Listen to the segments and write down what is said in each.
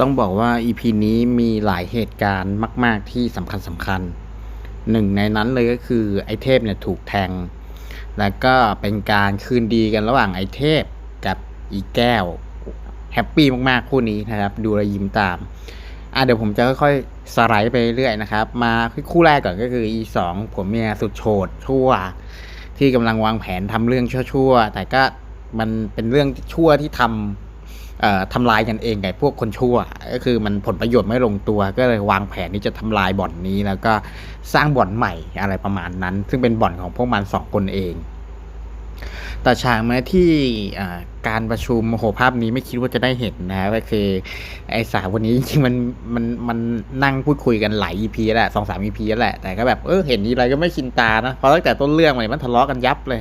ต้องบอกว่า EP นี้มีหลายเหตุการณ์มาก ๆ ที่สำคัญสำคัญหนึ่งในนั้นเลยก็คือไอเทพเนี่ยถูกแทง แล้วก็เป็นการคืนดีกันระหว่างไอเทพกับอีแก้วแฮปปี้มากๆคู่นี้นะครับ ดูแลยิ้มตามอะเดี๋ยวผมจะค่อยๆสไลด์ไปเรื่อยนะครับ มาคู่แรกก่อนก็คือ e สองผมเมียสุดโฉดชั่ว ที่กำลังวางแผนทำเรื่องชั่วๆแต่ก็มันเป็นเรื่องชั่วที่ทำ ทำลายกันเองกับพวกคนชั่ว ก็คือมันผลประโยชน์ไม่ลงตัว ก็เลยวางแผนที่จะทำลายบ่อนนี้ แล้วก็สร้างบ่อนใหม่อะไรประมาณนั้น ซึ่งเป็นบ่อนของพวกมันสองคนเองแต่ฉากมาที่การประชุมโหภาพนี้ไม่คิดว่าจะได้เห็นนะก็คือไอ้สาววันนี้จริงมันมันมันนั่งพูดคุยกันหลาย EP แล้วแหละสองสาม EP แล้วแหละ แต่ก็แบบเออเห็นอะไรก็ไม่ชินตานะเพราะตั้งแต่ต้นเรื่องเลยมันทะเลาะกันยับเลย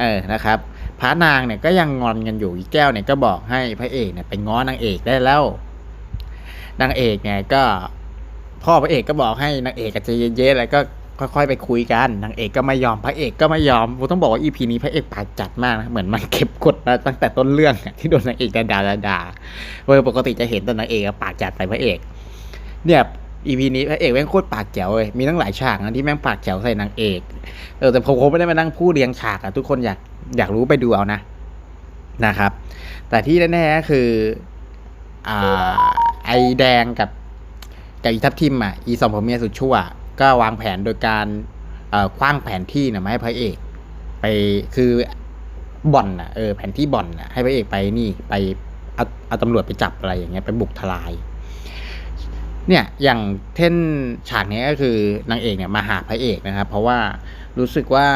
เออนะครับ พระนางเนี่ยก็ยังงอนกันอยู่อีแก้วเนี่ยก็บอกให้พระเอกเนี่ยไปง้อนางเอกได้แล้วนางเอกเนี่ยก็ พ่อพระเอกก็บอกให้นางเอกใจเย็นๆแล้วก็ค่อยๆไปคุยกันนางเอกก็ไม่ยอมพระเอกก็ไม่ยอมผมต้องบอกว่าอีพีนี้พระเอกปากจัดมากนะเหมือนมันเก็บกดมาตั้งแต่ต้นเรื่องที่โดนนางเอกด่าๆด่าโดยปกติจะเห็นแต่นางเอกปากจัดใส่พระเอก เนี่ย อีพีนี้พระเอกแม่งโคตรปากแจ๋วเลยมีทั้งหลายฉากนะที่แม่งปากแจ๋วใส่นางเอกเออแต่ผมคงไม่ได้มานั่งพูดเรียงฉากอะทุกคนอยากอยากรู้ไปดูเอานะนะครับ แต่ที่แน่ๆก็คืออ่าไอแดงกับกับอีทัพทิมอะอีสองผัวเมียสุดชั่ว ก็วางแผนโดยการเอ่อคว้างแผนที่นะมาให้พระเอก ไปคือบ่อนอะเออแผนที่บ่อนอะให้พระเอกไปนี่ไปเอาเอาตำรวจไปจับอะไรอย่างเงี้ยไปบุกทลาย เนี่ยอย่างเท่นฉากนี้ก็คือนางเอกเนี่ยมาหาพระเอกนะครับ เพราะว่ารู้สึกว่า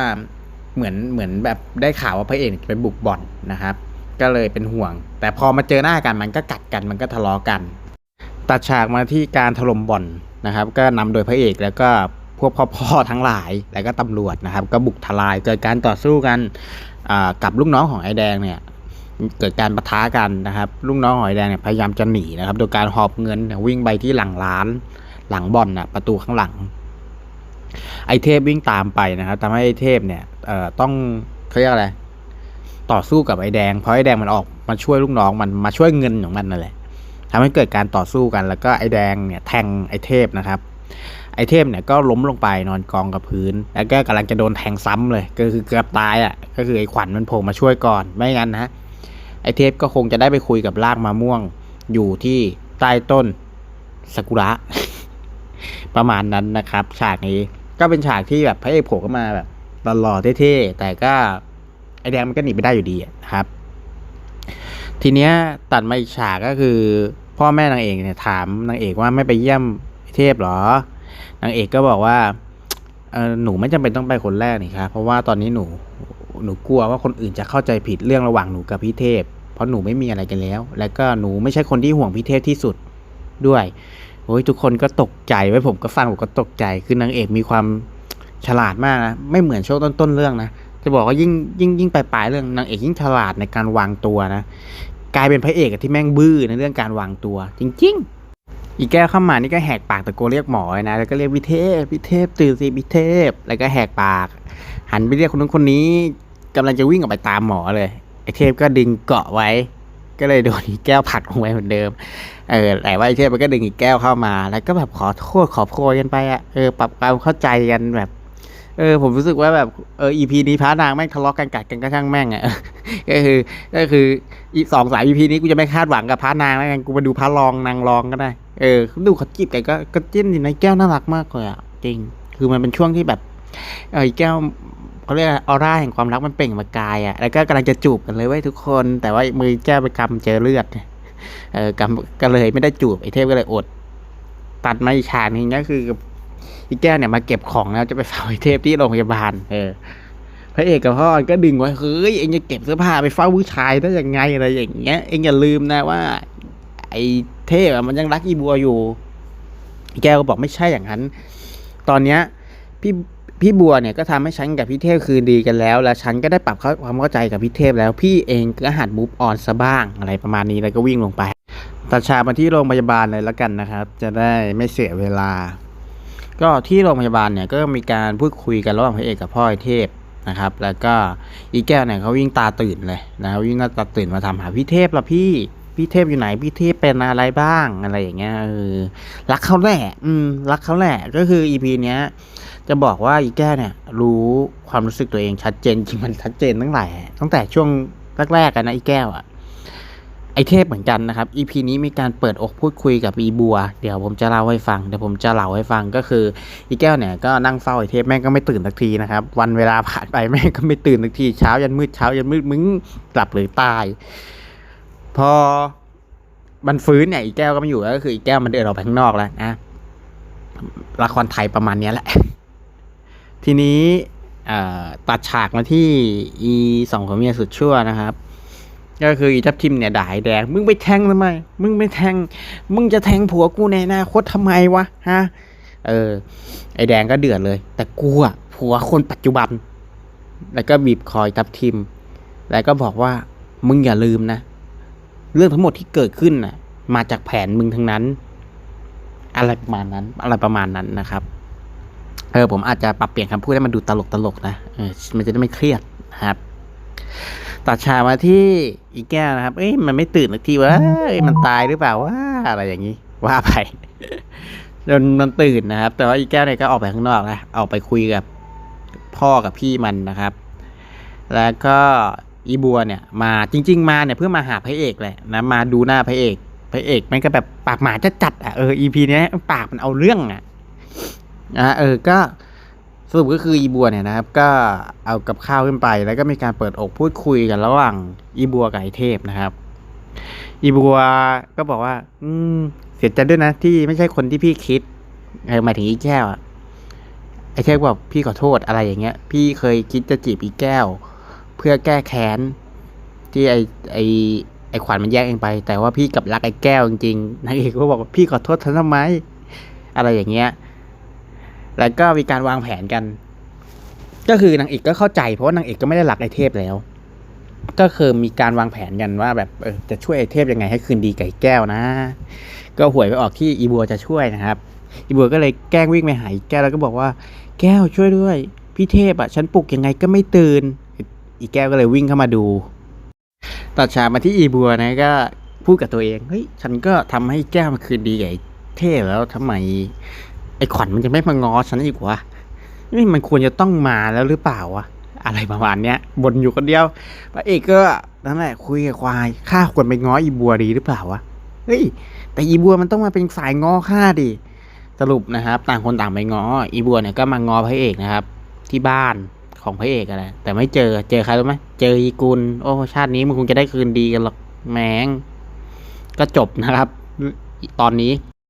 เหมือนเหมือนแบบได้ข่าวว่าพระเอกเนี่ยไปบุกบ่อนนะครับ ก็เลยเป็นห่วง แต่พอมาเจอหน้ากันมันก็กัดกันมันก็ทะเลาะกัน ตัดฉากมาที่การถล่มบ่อนนะครับ ก็นำโดยพระเอกแล้วก็พวกพ่อๆทั้งหลายแล้วก็ตำรวจนะครับ ก็บุกทลายเกิดการต่อสู้กันกับลูกน้องของไอ้แดงเนี่ย เกิดการปะทะกันนะครับ ลูกน้องของไอ้แดงเนี่ยพยายามจะหนีนะครับ โดยการหอบเงินวิ่งไปที่หลังร้าน หลังบ่อนน่ะประตูข้างหลัง ไอเทพวิ่งตามไปนะครับทำให้ไอเทพเนี่ยเอ่อต้องเขาเรียกอะไรต่อสู้กับไอแดง เพราะไอแดงมันออกมาช่วยลูกน้องมันมาช่วยเงินของมันนั่นแหละทำให้เกิดการต่อสู้กัน แล้วก็ไอแดงเนี่ยแทงไอเทพนะครับ ไอเทพเนี่ยก็ล้มลงไปนอนกองกับพื้น แล้วก็กำลังจะโดนแทงซ้ำเลย ก็คือเกือบตายอะ ก็คือไอขวัญมันโผล่มาช่วยก่อน ไม่งั้นนะ ไอเทพก็คงจะได้ไปคุยกับรากมะม่วง อยู่ที่ใต้ต้นซากุระ ประมาณนั้นนะครับ ฉากนี้ก็เป็นฉากที่แบบพระเอกโผล่เข้ามาแบบหล่อๆเท่ๆแต่ก็ไอแดงมันก็หนีไม่ได้อยู่ดีนะครับ ทีเนี้ยตัดมาอีกฉากก็คือ พ่อแม่นางเอกเนี่ยถามนางเอกว่าไม่ไปเยี่ยมเทพเหรอนางเอกก็บอกว่าเออหนูไม่จำเป็นต้องไปคนแรกนี่ครับเพราะว่าตอนนี้หนู หนูกลัวว่าคนอื่นจะเข้าใจผิดเรื่องระหว่างหนูกับพี่เทพ เพราะหนูไม่มีอะไรกันแล้ว แล้วก็หนูไม่ใช่คนที่ห่วงพี่เทพที่สุดด้วยโอ้ยทุกคนก็ตกใจไว้ผมก็ฟังผมก็ตกใจ คือนางเอกมีความฉลาดมากนะ ไม่เหมือนช่วงต้นๆเรื่องนะ จะบอกว่ายิ่งยิ่งยิ่งปลายๆเรื่องนางเอกยิ่งฉลาดในการวางตัวนะ กลายเป็นพระเอกที่แม่งบื้อในเรื่องการวางตัว จริง ๆ อีแก้วเข้ามานี่ก็แหกปากตะโกนเรียกหมอเลยนะแล้วก็เรียกวิเทพวิเทพตื่นสิวิเทพ แล้วก็แหกปาก หันไปเรียกคนนู้นคนนี้กำลังจะวิ่งออกไปตามหมอเลยไอเทพก็ดึงเกาะไว้ ก็เลยโดนอีแก้วผลักลงไปเหมือนเดิมเออแต่ว่าไอเทพมันก็ดึงอีแก้วเข้ามา แล้วก็แบบขอโทษขอโพยกันไปอะเออปรับความเข้าใจกันแบบเออผมรู้สึกว่าแบบเอออีพีนี้พระนางแม่งทะเลาะกันกัดกันก็ช่างแม่งอะก็คือก็คืออีสองสามอีพีนี้กูจะไม่คาดหวังกับพระนางแล้วกันกูมาดูพระรองนางรองก็ได้ เออดูเขาจีบกันก็ก็จิ้นดีนแก้วน่ารักมากเลยอะจริง คือมันเป็นช่วงที่แบบเออแก้วเขาเรียกออร่าแห่งความรักมันเปล่งประกายอะแล้วก็กำลังจะจูบกันเลยเว้ทุกคน แต่ว่ามือแก้วไปกำเจอเลือดเออกำก็เลยไม่ได้จูบไอเทพก็เลยอด ตัดมาอีกฉากนึงก็คืออีแก้วเนี่ยมาเก็บของแล้วจะไปเฝ้าไอเทพที่โรงพยาบาล เออพระเอกกับพ่อก็ดึงไว้เฮ้ยเอ็งจะเก็บเสื้อผ้าไปเฝ้าผู้ชายได้ยังไงอะไรอย่างเงี้ยเอ็งอย่าลืมนะว่า ไอ เทพมันยังรักอีบัวอยู่ แกก็บอกไม่ใช่อย่างนั้น ตอนเนี้ยพี่พี่บัวเนี่ยก็ทำให้ฉันกับพี่เทพคืนดีกันแล้ว แล้วฉันก็ได้ปรับเขาความเข้าใจกับพี่เทพแล้ว พี่เองก็หัดมูฟออนซะบ้างอะไรประมาณนี้แล้วก็วิ่งลงไปตัดฉามาที่โรงพยาบาลเลยแล้วกันนะครับ จะได้ไม่เสียเวลา ก็ที่โรงพยาบาลเนี่ยก็มีการพูดคุยกันระหว่างพระเอกกับพ่อไอเทพนะครับ แล้วก็อีแก้วเนี่ยเขาวิ่งตาตื่นเลยนะครับวิ่งตาตื่นมาทำหาพี่เทพละพี่ พี่เทพอยู่ไหนพี่เทพเป็นอะไรบ้างอะไรอย่างเงี้ยเออรักเขาแหละอืมรักเขาแหละก็คืออีพีเนี้ย จะบอกว่าอีแก้วเนี่ย รู้ความรู้สึกตัวเองชัดเจนจริงมันชัดเจนตั้งแต่ตั้งแต่ช่วงแรกๆกันนะอีแก้วอะไอเทพเหมือนกันนะครับ EP นี้มีการเปิดอกพูดคุยกับอีบัว เดี๋ยวผมจะเล่าให้ฟังเดี๋ยวผมจะเล่าให้ฟังก็คือ อีแก้วเนี่ยก็นั่งเฝ้าไอเทพแม่งก็ไม่ตื่นสักทีนะครับ วันเวลาผ่านไปแม่งก็ไม่ตื่นสักทีเช้ายันมืดเช้ายันมืดมึงกลับหรือตาย พอมันฟื้นเนี่ยอีแก้วก็ไม่อยู่แล้วก็คืออีแก้วมันเดินออกไปข้างนอกแล้วนะละครไทยประมาณนี้แหละ ทีนี้ตัดฉากมาที่อีสองผัวเมียสุดชั่วนะครับ ก็คืออีทับทิมเนี่ยด่าไอ้แดง มึงไปแทงทำไม มึงไปแทง มึงจะแทงผัวกูในอนาคตทำไมวะฮะ เออ ไอ้แดงก็เดือดเลย แต่กูอะผัวคนปัจจุบัน แล้วก็บีบคอยทับทิม แล้วก็บอกว่ามึงอย่าลืมนะ เรื่องทั้งหมดที่เกิดขึ้นน่ะ มาจากแผนมึงทั้งนั้น อะไรประมาณนั้น อะไรประมาณนั้นนะครับเออผมอาจจะปรับเปลี่ยนคำพูดให้มันดูตลกตลกนะเออมันจะได้ไม่เครียดนะครับตัดฉากมาที่อีแก้วนะครับ เอ้ยมันไม่ตื่นสักทีวะเอ้ยมันตายหรือเปล่าวะอะไรอย่างนี้ ว่าไปจนมันตื่นนะครับ แต่ว่าอีแก้วเนี่ยก็ออกไปข้างนอกนะออกไปคุยกับพ่อกับพี่มันนะครับ แล้วก็ อีบัวเนี่ยมาจริง ๆ มาเนี่ยเพื่อมาหาพระเอกแหละนะมาดูหน้าพระเอกพระเอกมันก็แบบปากหมาจะจัดอะเอออีพีเนี้ยปากมันเอาเรื่องอะอะเออก็สรุปก็คืออีบัวเนี่ยนะครับ ก็เอากับข้าวขึ้นไป แล้วก็มีการเปิดอกพูดคุยกันระหว่างอีบัวกับไอเทพนะครับ อีบัวก็บอกว่า อืม เสียใจด้วยนะที่ไม่ใช่คนที่พี่คิดเออหมายถึงอีแก้วอะไอเทพบอกพี่ขอโทษอะไรอย่างเงี้ย พี่เคยคิดจะจีบอีแก้ว พื่อแก้แค้นที่ไอไอไอขวัญมันแยกเองไป แต่ว่าพี่กับรักไอแก้วจริงๆนางเอกก็บอกว่าพี่ขอโทษเธอทำไมอะไรอย่างเงี้ย แล้วก็มีการวางแผนกัน ก็คือนางเอกก็เข้าใจ เพราะว่านางเอกก็ไม่ได้รักไอเทพแล้ว ก็คือมีการวางแผนกันว่าแบบเออจะช่วยไอเทพยังไงให้คืนดีกับไอ้แก้วนะ ก็หวยไปออกที่อีบัวจะช่วยนะครับ อีบัวก็เลยแกล้งวิ่งไปหาอีแก้วแล้วก็บอกว่า แก้วช่วยด้วย พี่เทพอะฉันปลุกยังไงก็ไม่ตื่น อีแก้วก็เลยวิ่งเข้ามาดูตัดฉากมาที่อีบัวนะก็พูดกับตัวเองเฮ้ยฉันก็ทำให้แก้วมันคืนดีกับไอ้เทพแล้วทำไม ไอ้ขวัญมันจะไม่มางอฉันอีกวะนี่มันควรจะต้องมาแล้วหรือเปล่าวะอะไรประมาณเนี้ยบนอยู่คนเดียวพระเอกก็นั่นแหละคุยกับควายข้าควรไปง้ออีบัวดีหรือเปล่าวะเฮ้ยแต่อีบัวมันต้องมาเป็นฝ่ายง้อข้าดิสรุปนะครับ ต่างคนต่างไปง้ออีบัวเนี่ยก็มางอพระเอกนะครับ ที่บ้าน ของพระเอกอะไรแต่ไม่เจอเจอใครรู้ไหมเจออีกุลโอ้ชาตินี้มันคงจะได้คืนดีกันหรอกแมงก็จบนะครับ ตอนนี้